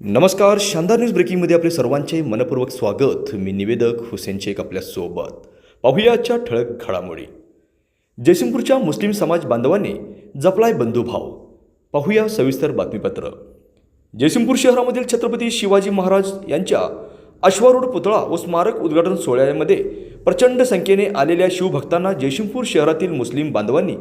नमस्कार शानदार न्यूज ब्रेकिंगमध्ये आपले सर्वांचे मनपूर्वक स्वागत. मी निवेदक हुसेन शेख आपल्यासोबत पाहूया आजच्या ठळक घडामोडी. जयसिंगपूरच्या मुस्लिम समाज बांधवांनी जपलाय बंधुभाव. पाहूया सविस्तर बातमीपत्र. जयसिंगपूर शहरामधील छत्रपती शिवाजी महाराज यांच्या अश्वारूढ पुतळा व स्मारक उद्घाटन सोहळ्यामध्ये प्रचंड संख्येने आलेल्या शिवभक्तांना जयसिंगपूर शहरातील मुस्लिम बांधवांनी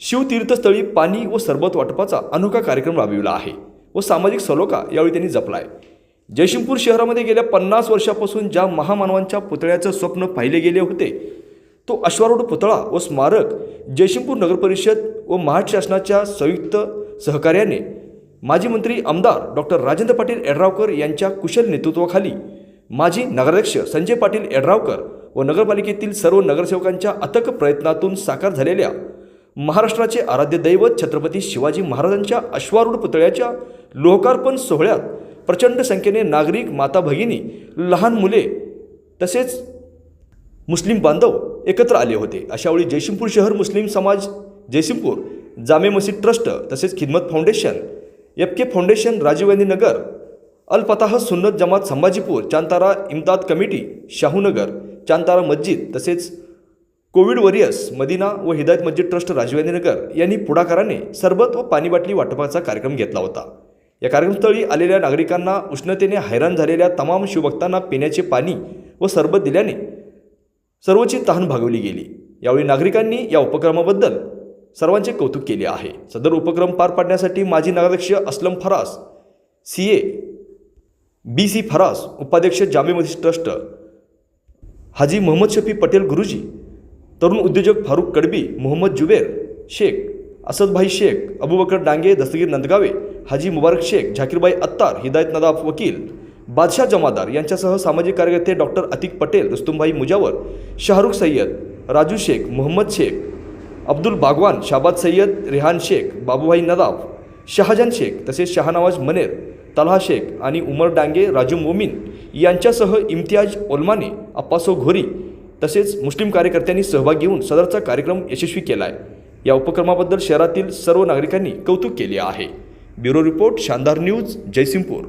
शिवतीर्थस्थळी पाणी व सरबत वाटपाचा अनोखा कार्यक्रम राबविला आहे. व सामाजिक सलोखा यावेळी त्यांनी जपलाय. जयसिंगपूर शहरामध्ये गेल्या पन्नास वर्षापासून ज्या महामानवांच्या पुतळ्याचं स्वप्न पाहिले गेले होते तो अश्वारूढ पुतळा व स्मारक जयसिंगपूर नगरपरिषद व महाराष्ट्र शासनाच्या संयुक्त सहकार्याने माजी मंत्री आमदार डॉक्टर राजेंद्र पाटील एडरावकर यांच्या कुशल नेतृत्वाखाली माजी नगराध्यक्ष संजय पाटील एडरावकर व नगरपालिकेतील सर्व नगरसेवकांच्या अथक प्रयत्नातून साकार झालेल्या महाराष्ट्राचे आराध्य दैवत छत्रपती शिवाजी महाराजांच्या अश्वारूढ पुतळ्याच्या लोकार्पण सोहळ्यात प्रचंड संख्येने नागरिक माता भगिनी लहान मुले तसेच मुस्लिम बांधव एकत्र आले होते. अशावेळी जयसिंगपूर शहर मुस्लिम समाज जयसिंगपूर जामे मसीद ट्रस्ट तसेच Khidmat foundation F K foundation Rajiv Gandhi Nagar Al Fatah Sunnat Jamat Sambhajipur चांतारा इमदाद कमिटी शाहूनगर चांतारा मस्जिद तसेच कोविड वॉरियर्स मदिना व हिदायत मस्जिद ट्रस्ट राजवेंद्रनगर नगर यांनी पुढाकाराने सरबत व पाणी बाटली वाटपाचा कार्यक्रम घेतला होता. या कार्यक्रमस्थळी आलेल्या नागरिकांना उष्णतेने हैराण झालेल्या तमाम शिवभक्तांना पिण्याचे पाणी व सरबत दिल्याने सर्वची तहान भागवली गेली. यावेळी नागरिकांनी या उपक्रमाबद्दल सर्वांचे कौतुक केले आहे. सदर उपक्रम पार पाडण्यासाठी माजी नगराध्यक्ष Aslam Faras C A B C Faras उपाध्यक्ष जामे मस्जिद ट्रस्ट हाजी मोहम्मद शफी पटेल गुरुजी तरुण उद्योजक फारुख कडबी मोहम्मद जुबेर शेख असदभाई शेख अबुबकर डांगे दस्तगीर नंदगावे हाजी मुबारक शेख झाकीरबाई अत्तार हिदायत नदाफ वकील बादशाह जमादार यांच्यासह सामाजिक कार्यकर्ते डॉक्टर अतिक पटेल रुस्तुमभाई मुजावर शाहरुख सय्यद राजू शेख मोहम्मद शेख अब्दुल बागवान शाबाद सय्यद रेहान शेख बाबूभाई नदाफ शहाजान शेख तसेच शहानवाज मनेर तलहा शेख आणि उमर डांगे राजू मोमीन यांच्यासह इम्तियाज ओलमाने अप्पासो घोरी तसेच मुस्लिम कार्यकर्त्यांनी सहभाग घेऊन सदरचा कार्यक्रम यशस्वी केला आहे या उपक्रमाबद्दल शहरातील सर्व नागरिकांनी कौतुक केले आहे. Bureau report Shandar news Jaysingpur.